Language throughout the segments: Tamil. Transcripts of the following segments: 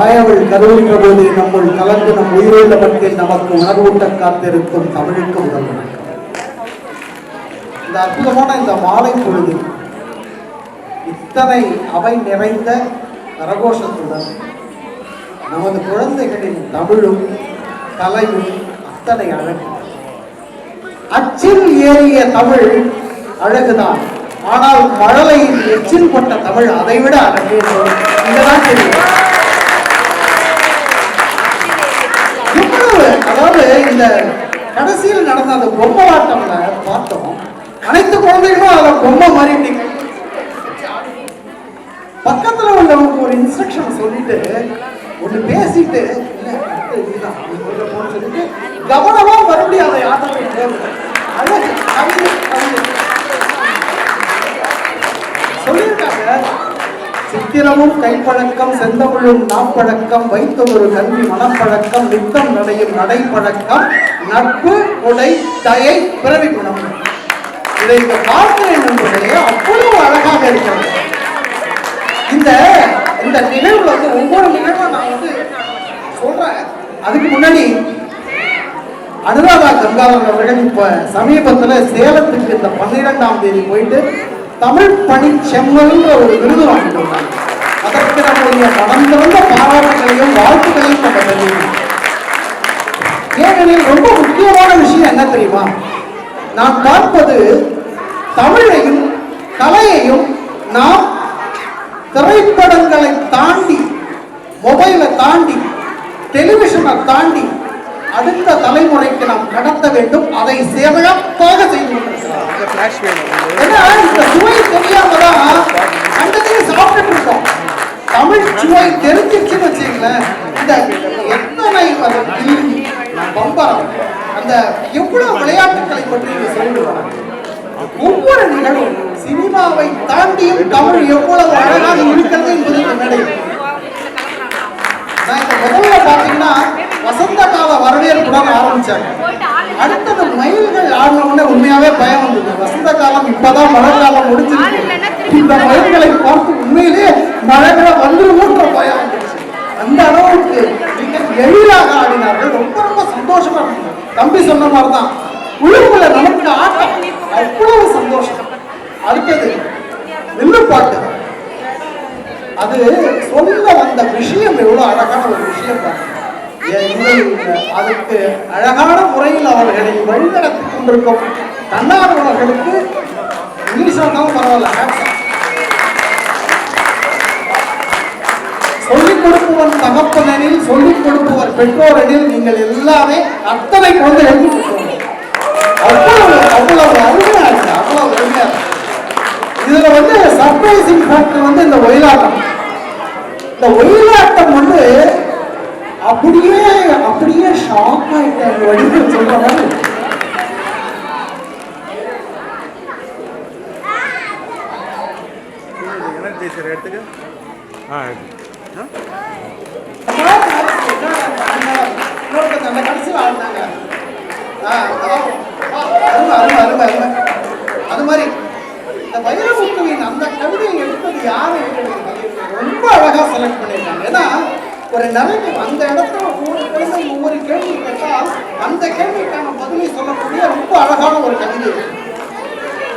தாயவள் கருவுற்ற போது நம்முள் கலந்து நம் உயிருள்ள நமக்கு உணர்வூட்ட காத்திருக்கும் தமிழுக்கு முதல் வணக்கம் இந்த அற்புதமான இந்த மாலை பொழுது இத்தனை அவை நிறைந்த கரகோஷத்துடன் நமது குழந்தைகளின் தமிழும் கலையும் அத்தனை அழகு. அச்சில் ஏறிய தமிழ் அழகுதான். ஆனால் மழலையில் எச்சில் கொண்ட தமிழ் அதைவிட அழகு இதுதான் தெரியும் எவ்வளவு அதாவது இந்த கடைசியில் நடந்த அந்த பொம்மலாட்டம்ல பார்த்தோம். அனைத்து குழந்தைகளும் அதை பொம்மை மாதிரி பக்கத்துல உள்ளவங்க ஒரு இன்ஸ்ட்ரக்ஷன் சொல்லிட்டு ஒண்ணு பேசிட்டு சொல்லிட்டு கவனமா மறுபடியும் அதை ஆட்டத்தை சொல்லியிருக்காங்க. சித்திரமும் கைப்பழக்கம் செந்தமிழும் நாப்பழக்கம் வைத்தொரு கல்வி மனப்பழக்கம் நித்தம் நடையும் நடைப்பழக்கம் நட்பு கொடை தயை பிறவி குணம். இதை இந்த பார்க்கிறேன் என்பதே அவ்வளவு அழகாக இருக்கிறது. இந்த இந்த நிகழ்வுல வந்து ஒவ்வொரு நிகழ்வும் நான் வந்து சொல்றேன். அதுக்கு முன்னாடி அனுராதா கங்காதரன் அவர்கள் இப்ப சமீபத்துல சேலத்துக்கு இந்த பன்னிரெண்டாம் தேதி போயிட்டு தமிழ் பணி செம்மல்ன்ற ஒரு விருது வாங்கிட்டு அதற்கு நம்முடைய மனம் திறந்த பாராட்டுகளையும் வாழ்த்துக்களையும் நம்ம தெரிவிக்கணும் ஏனெனில் ரொம்ப முக்கியமான விஷயம் என்ன தெரியுமா? நான் பார்ப்பது தமிழையும் கலையையும் நாம் திரைப்படங்களை தாண்டி மொபைலை தாண்டி டெலிவிஷனை தாண்டி அடுத்த தலைமுறைக்கு நாம் கடத்த வேண்டும். அதை சிறப்பாக செய்து இந்த சுவை தெரியாம தான் கண்டதையும் சாப்பிட்டுட்டு இருக்கோம். தமிழ் சுவை தெரிஞ்சிச்சுன்னு வச்சுங்களேன் இந்த எத்தனை பம்பரம் அந்த எவ்வளவு விளையாட்டுகளை பற்றி சொல்லுவாங்க ஒவ்வொரு நிகழ்வும் சினிமாவை தாண்டியும் தமிழ் எவ்வளவு அழகாக இருக்கிறது என்பது இந்த மேடையில் நான் இந்த முதல்ல பாத்தீங்கன்னா வசந்த கால வரவேற்புடன் ஆரம்பிச்சாங்க. அடுத்தது மயில்கள் ஆடின உண்மையாவே பயம் வந்தது. வசந்த காலம் இப்பதான் மழை காலம் முடிஞ்சிருக்கு இந்த மயில்களை பார்த்து உண்மையிலேயே மழைகளை வந்துருமோன்ற பயம் வந்துருச்சு அந்த அளவுக்கு மிக எளிதாக ஆடினார்கள். ரொம்ப ரொம்ப சந்தோஷமா இருந்தது. தம்பி சொன்ன மாதிரி தான் உள்ளுக்குள்ள நமக்கு ஆட்டம். அவ்வளவு சந்தோஷம். அடுத்தது வில்லுப்பாட்டு அது சொல்ல வந்த விஷயம் எவ்வளவு அழகான ஒரு விஷயம் தான் அதற்கு அதுக்கு அழகான முறையில் அவர்களை வழிநடத்தி கொண்டிருக்கும் தன்னார்வலர்களுக்கு இங்கிலீஷ் வந்தாலும் பரவாயில்ல. சொல்லிக் கொடுப்பவர் தகப்பனில் சொல்லிக் கொடுப்பவர் பெற்றோரெனில் நீங்கள் எல்லாமே அத்தனை குழந்தைகளுக்கு எழுதி அவ்வளவு அவ்வளவு அருமையா இருக்கு அவ்வளவு அருமையா இதுல வந்து சர்ப்ரைசிங் ஃபேக்டர் வந்து இந்த ஒயிலாட்டம். இந்த ஒயிலாட்டம் வந்து அப்படியே அப்படியே ஷாக் ஆயிட்டாங்க வடிவில் சொல்ற மாதிரி எனர்ஜி அந்த கடைசியில் ஆடினாங்க ஆ, ஆ, அருமை அருமை அருமை அருமை அது மாதிரி இந்த வைரமுத்துவின் அந்த கவிதையை எடுத்தது யாரு ரொம்ப அழகா செலக்ட் பண்ணியிருக்காங்க ஏன்னா ஒரு நிலைமை அந்த இடத்துல ஒவ்வொரு குழந்தை ஒவ்வொரு கேள்வி கேட்டால் அந்த கேள்விக்கான பதிலை சொல்லக்கூடிய ரொம்ப அழகான ஒரு கவிதை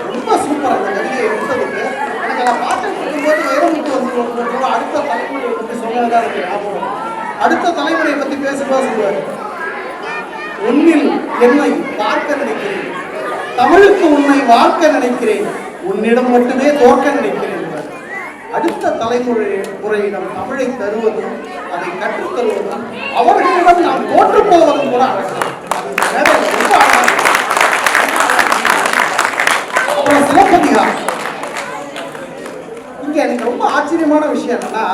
ரொம்ப சூப்பர் அந்த கவிதையை எடுத்ததுக்கு எனக்கு அதை பார்த்துட்டு இருக்கும்போது வைரமுத்து வந்து அடுத்த தலைமுறையை பற்றி சொல்லதான் இருக்கு ஞாபகம் அடுத்த தலைமுறையை பற்றி பேசும்போது சொல்லுவார். உன்னில் என்னை பார்க்க நினைக்கிறேன். தமிழுக்கு உன்னை வாழ்க்க நினைக்கிறேன். உன்னிடம் மட்டுமே தோற்க நினைக்கிறேன். அடுத்த தலைமுறை முறையிடம் தமிழை தருவதும் அதை கற்றுத்தருவதும் அவர்களிடம் நாம் தோற்று போவதும் கூட அழகு ரொம்ப அப்புறம் சிலப்பதிகாரம் இங்க எனக்கு ரொம்ப ஆச்சரியமான விஷயம் என்னன்னா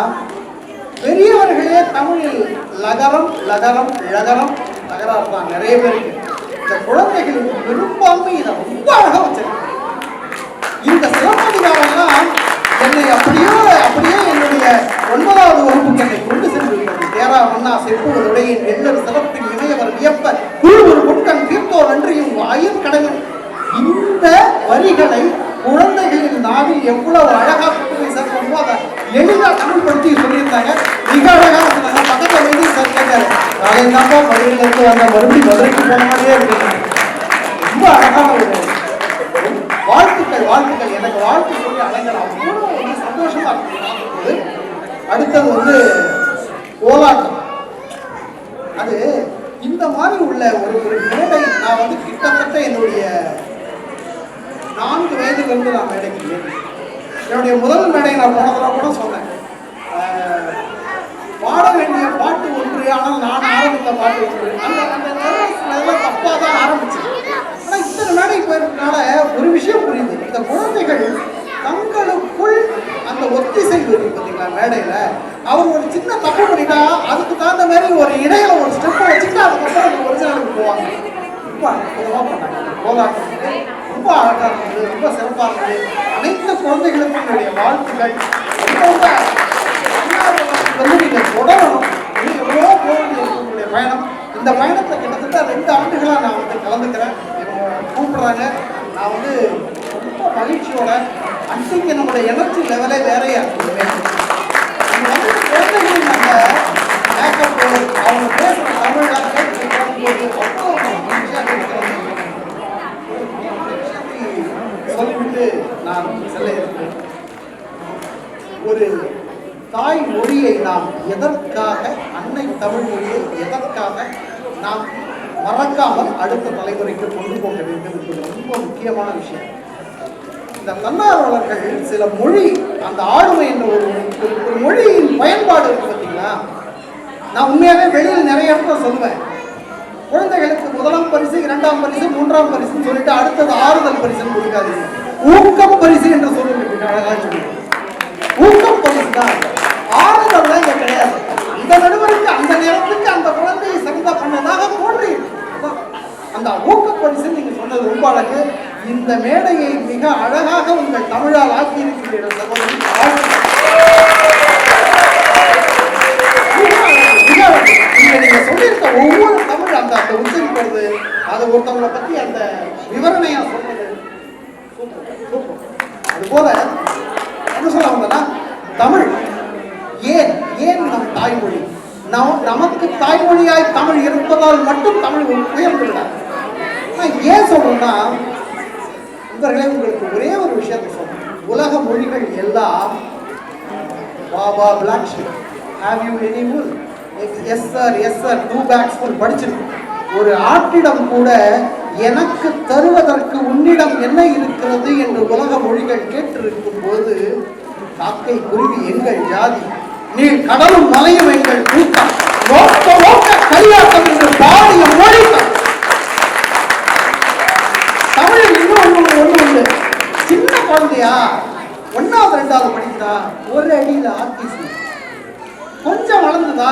பெரியவர்களே தமிழில் லகரம் லகரம் லகரம் லகரம் தான் நிறைய பேருக்கு இந்த குழந்தைகளுக்கு பெரும்பான்மை இதை ரொம்ப அழகா வச்சிருக்காங்க இந்த சிலப்பதிகாரம்லாம் என்னை அப்படியே அப்படியே என்னுடைய ஒன்பதாவது வகுப்புக்கு என்னை கொண்டு சென்றுவிட்டது தேரா மன்னா செப்புவதுடைய எல்லர் சிறப்பின் இணையவர் வியப்ப குழு ஒரு பொன்கண் தீர்த்தோர் நன்றியும் வாயில் கடவுள் இந்த வரிகளை குழந்தைகளின் நாவில் எவ்வளவு அழகாக கொண்டு போய் பண்ணுவோம் அதை எளிதாக தமிழ் படுத்தி சொல்லியிருந்தாங்க மிக அழகா என்னப்பா மதுரையில இருந்து வந்த மறுபடியும் மதுரைக்கு போன மாதிரியே இருக்கு. ரொம்ப அழகான ஒரு வாழ்த்துக்கள் வாழ்த்துக்கள். எனக்கு வாழ்த்து சொல்லி அழகலாம் அவ்வளோ வந்து சந்தோஷமா இருக்கு பார்க்கும்போது. அடுத்தது வந்து கோலாட்டம். அது இந்த மாதிரி உள்ள ஒரு ஒரு மேடை நான் வந்து கிட்டத்தட்ட என்னுடைய நான்கு வயதுல இருந்து நான் மேடைக்கு என்னுடைய முதல் மேடை நான் போனதெல்லாம் கூட சொன்னேன். பாட வேண்டிய பாட்டு ஒன்று ஆனால் நான் ஆரம்பித்த பாட்டு ஒன்று. அந்த அந்த நேரத்தில் தப்பாக தான் ஆரம்பிச்சேன் ஆனால் இத்தனை மேடைக்கு போயிருக்கனால ஒரு விஷயம் புரியுது. இந்த குழந்தைகள் தங்களும் அந்த ஒத்திசைவு இருக்கு பார்த்தீங்களா மேடையில்? அவர் ஒரு சின்ன தப்பு பண்ணிட்டா அதுக்கு தகுந்த மாதிரி ஒரு இடையில ஒரு ஸ்டெப்பை வச்சுட்டு அதுக்கப்புறம் அந்த ஒரிஜினலுக்கு போவாங்க. ரொம்ப அற்புதமாக பண்ணாங்க. கோலாட்டம். ரொம்ப அழகாக இருந்தது. ரொம்ப சிறப்பாக இருந்தது. அனைத்து குழந்தைகளுக்கும் என்னுடைய வாழ்த்துக்கள். ரொம்ப வந்து நீங்கள் தொடரணும். எவ்வளோ போக உங்களுடைய பயணம். இந்த பயணத்தில் கிட்டத்தட்ட ரெண்டு ஆண்டுகளாக நான் வந்து கலந்துக்கிறேன். கூப்பிடுறாங்க. நான் வந்து ரொம்ப மகிழ்ச்சியோட அன்றைக்கு நம்மளுடைய எனர்ஜி லெவலே வேறையா இருக்குமே. இங்க வந்து குழந்தைகளின் அந்த மேக்கப் அவங்க பேசுகிற தமிழ் கேட்டு பார்க்கும்போது அவ்வளோ மகிழ்ச்சியாக இருக்கிறது சொல்லிவிட்டு நான் செல்ல இருக்கிறேன். ஒரு தாய் மொழியை நாம் எதற்காக அன்னை தமிழ் மொழியை எதற்காக நாம் மறக்காமல் அடுத்த தலைமுறைக்கு கொண்டு போக வேண்டும் என்பது ரொம்ப முக்கியமான விஷயம். இந்த தன்னார்வலர்கள் சில மொழி அந்த ஆளுமை என்ற ஒரு ஒரு- மொழியின் பயன்பாடு இருக்கு பார்த்தீங்களா? நான் உண்மையாகவே வெளியில் நிறைய இடத்துல சொல்லுவேன் குழந்தைகளுக்கு முதலாம் பரிசு இரண்டாம் பரிசு மூன்றாம் பரிசுன்னு சொல்லிட்டு அடுத்தது ஆறுதல் பரிசுன்னு கொடுக்காதீங்க. ஊக்கம் பரிசு என்று சொல்லுங்க அழகா சொல்லுங்க. ஊக்கம் பரிசு தான். ஆறுதல் தான் இங்கே கிடையாது. அந்த நடுவருக்கு அந்த நேரத்துக்கு அந்த குழந்தையை சிறந்த பண்ணதாக தோன்றி. அந்த ஊக்க பரிசு நீங்கள் சொன்னது ரொம்ப அழகு. இந்த மேடையை மிக அழகாக உங்கள் தமிழால் ஆக்கி இருக்கிறீர்கள் சகோதரி மிக நீங்க சொல்லியிருக்க ஒவ்வொரு தமிழ் அந்த அந்த உச்சரிக்கிறது அது ஒருத்தவங்களை பத்தி அந்த விவரணையா சொல்றது. Super, super. அது போல என்ன சொல்ல வந்தனா தமிழ் ஏன் ஏன் நம் தாய்மொழி? நாம் நமக்கு தாய்மொழியாய் தமிழ் இருப்பதால் மட்டும் தமிழ் உயர்ந்து விடாது நான் ஏன் சொல்றேன்னா நண்பர்களே உங்களுக்கு ஒரே ஒரு விஷயத்தை சொல்றேன். உலக மொழிகள் எல்லாம் baa baa black sheep have you any wool yes sir yes sir two bags full படிச்சிருக்கோம் ஒரு ஆட்டிடம் கூட எனக்கு தருவதற்கு உன்னிடம் என்ன இருக்கிறது என்று உலக மொழிகள் கேட்டிருக்கும் போது காக்கை குருவி எங்கள் ஜாதி நீ கடலும் மலையும் எங்கள் கூட்டம். நோக்க கையாட்டம் என்று பாடிய மொழிகள் தான். தமிழில் இன்னும் ஒன்று ஒன்று உண்டு சின்ன குழந்தையா? ஒன்னாவது ரெண்டாவது படிக்குதா? ஒரு அடியில ஆர்டிசி கொஞ்சம் வளர்ந்ததா?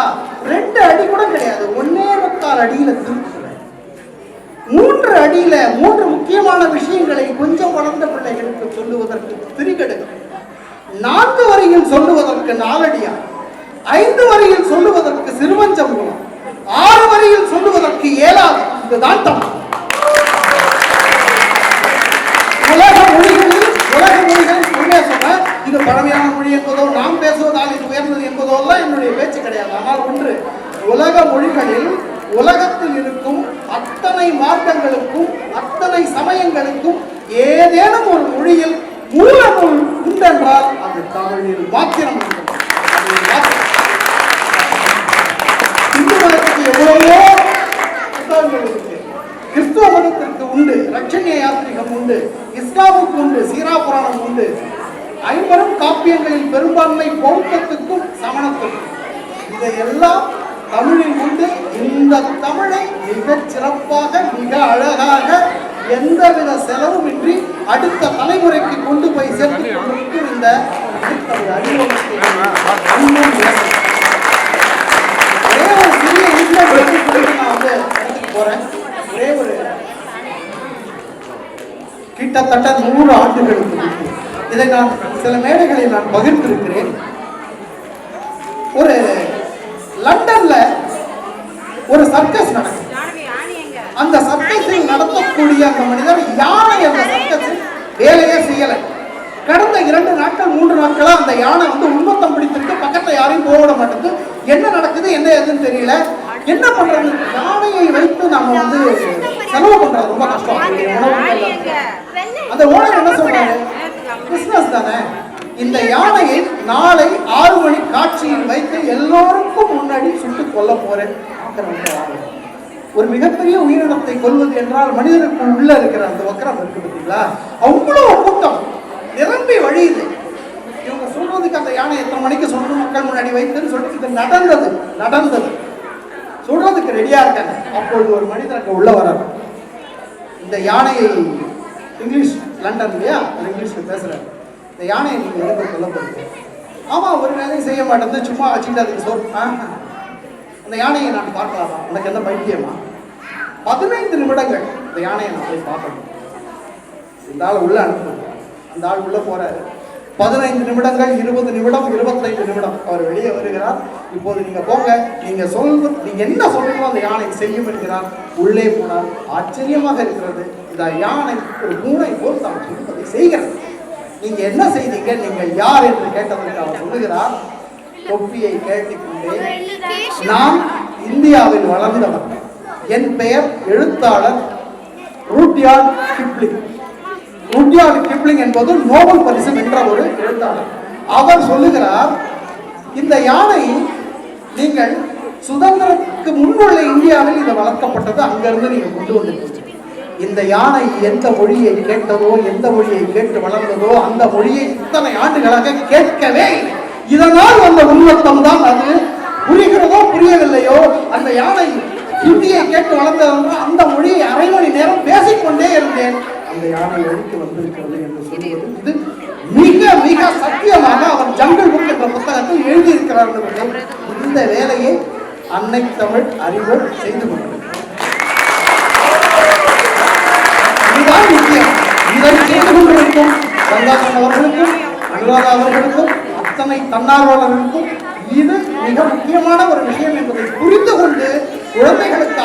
ரெண்டு அடி கூட கிடையாது. ஒன்னே முக்கால் அடியில திருக்குறள். மூன்று அடியில மூன்று முக்கியமான விஷயங்களை கொஞ்சம் வளர்ந்த பிள்ளைகளுக்கு சொல்லுவதற்கு திரிகடுகள் நான்கு வரையில் சொல்லுவதற்கு நாலடியா? ஐந்து வரையில் சொல்லுவதற்கு சிறுவஞ்சம் குணம். ஆறு வரையில் சொல்லுவதற்கு ஏழாவது. இதுதான் தமிழ் உலக மொழிகளில் உலக மொழிகளில் உண்மையா சொல்றேன் இது பழமையான மொழி என்பதோ நாம் பேசுவதால் இது உயர்ந்தது என்பதோ எல்லாம் என்னுடைய பேச்சு கிடையாது ஆனால் ஒன்று. உலக மொழிகளில் உலகத்தில் இருக்கும் அத்தனை மார்க்கங்களுக்கும் அத்தனை சமயங்களுக்கும் ஏதேனும் ஒரு மொழியில் மூலநூல் உண்டென்றால் அது தமிழில் மாத்திரம் மாத்திரம். இந்து மதத்துக்கு எவ்வளவோ புத்தகங்கள் இருக்கு. கிறிஸ்துவ மதத்திற்கு உண்டு ரட்சணிய யாத்திரிகம் உண்டு இஸ்லாமுக்கு உண்டு சீரா புராணம் உண்டு. ஐம்பெரும் காப்பியங்களில் பெரும்பான்மை பௌத்தத்துக்கும் சமணத்துக்கும். இதையெல்லாம் தமிழில் உண்டு இந்த தமிழை மிக சிறப்பாக மிக அழகாக எந்தவித செலவுமின்றி அடுத்த தலைமுறைக்கு கொண்டு போய் சேர்த்து கொண்டிருந்த ஒரே ஒரு சிறிய இன்சிடென்ட் வச்சு சொல்லிட்டு நான் வந்து இடத்துக்கு போறேன். ஒரே ஒரு கிட்டத்தட்ட நூறு ஆண்டுகளுக்கு இதை நான் சில மேடைகளில் நான் பகிர்ந்திருக்கிறேன். ஒரு சர்க்கஸ் நடக்கும். அந்த சர்க்கஸில் நடத்தக்கூடிய அந்த மனிதர் யானை அந்த சர்க்கஸில் வேலையே செய்யலை. கடந்த இரண்டு நாட்கள் மூன்று நாட்களா அந்த யானை வந்து உண்மத்தம் பிடித்திருக்கு பக்கத்துல யாரையும் போக விட மாட்டேங்குது. என்ன நடக்குது என்ன எதுன்னு தெரியல. என்ன பண்றது? யானையை வைத்து நாம வந்து செலவு பண்றது ரொம்ப கஷ்டம். அந்த ஓனர் என்ன சொல்றாரு? பிசினஸ் தானே. இந்த யானையை நாளை ஆறு மணி காட்சியில் வைத்து எல்லோருக்கும் முன்னாடி சுட்டு கொல்ல போறேன். பார்க்கறவங்க ஒரு மிகப்பெரிய உயிரினத்தை கொல்வது என்றால் மனிதனுக்கு உள்ள இருக்கிற அந்த வக்கரம் இருக்கு பார்த்தீங்களா? அவ்வளோ கூட்டம். நிரம்பி வழியுது. இவங்க சொல்றதுக்கு அந்த யானை எத்தனை மணிக்கு சொல்லணும் மக்கள் முன்னாடி வைத்துன்னு சொல்லிட்டு இது நடந்தது. நடந்தது. சொல்றதுக்கு ரெடியா இருக்காங்க. அப்பொழுது ஒரு மனிதனுக்கு உள்ள வராரு இந்த யானையை இங்கிலீஷ் லண்டன் இல்லையா? அவர் இங்கிலீஷ்ல பேசுறாரு. இந்த யானையை நீங்க எதுக்கு சொல்ல போறீங்க? ஆமா ஒரு வேலையும் செய்ய மாட்டேன். சும்மா வச்சுட்டு அதுக்கு சொல். இந்த அந்த யானையை நான் பார்க்கலாமா? உனக்கு என்ன பைத்தியமா? பதினைந்து நிமிடங்கள் இந்த யானையை நான் போய் பார்க்கணும். இந்த ஆள் உள்ள அனுப்பணும் அந்த ஆள் உள்ள போறாரு. பதினைந்து நிமிடங்கள் இருபது நிமிடம் இருபத்தைந்து நிமிடம். அவர் வெளியே வருகிறார். இப்போது நீங்க போங்க. நீங்க சொல்வது நீங்க என்ன சொல்றீங்களோ அந்த யானை செய்யும் என்கிறார். உள்ளே போனால் ஆச்சரியமாக இருக்கிறது. இந்த யானை ஒரு மூளை போல் தான் சொல்வதை செய்கிறது. நீங்க என்ன செய்தீங்க? நீங்கள் யார் என்று கேட்டதற்கு அவர் சொல்லுகிறார். தொப்பியை கேட்டுக்கொண்டே நான் இந்தியாவில் வளர்ந்தவர் என் பெயர் எழுத்தாளர் ரூட்யார்ட் கிப்ளிங். ருட்யார்ட் கிப்ளிங் என்பது நோபல் பரிசு வென்ற ஒரு எழுத்தாளர். அவர் சொல்லுகிறார் இந்த யானை நீங்கள் சுதந்திரத்துக்கு முன்னுள்ள இந்தியாவில் இது வளர்க்கப்பட்டது. அங்கிருந்து நீங்கள் கொண்டு வந்திருக்கீங்க இந்த யானை எந்த மொழியை கேட்டதோ எந்த மொழியை கேட்டு வளர்ந்ததோ அந்த மொழியை இத்தனை ஆண்டுகளாக கேட்கவே இதனால் வந்த உண்மத்தம் தான் அது. புரிகிறதோ புரியவில்லையோ அந்த யானை ஹிந்தியை கேட்டு வளர்ந்தவங்க அந்த மொழியை அரை மணி நேரம் பேசிக்கொண்டே இருந்தேன். அந்த யானை வழிக்கு வந்திருக்கிறது என்று சொல்லுவது இது மிக மிக சத்தியமாக அவர் ஜங்கல் புக் என்ற புத்தகத்தில் எழுதியிருக்கிறார் என்பதை இந்த வேலையை அன்னை தமிழ் அறிவோர் செய்து கொண்டிருக்கிறார் இதுதான் முக்கியம் இதை செய்து கொண்டிருக்கும் ரங்காசன் அவர்களுக்கும் அனுராதா அவர்களுக்கும் அத்தனை தன்னார்வலர்களுக்கும் இது முக்கியமான ஒரு விஷயம் என்பதை புரிந்து கொண்டு குழந்தைகளுக்கு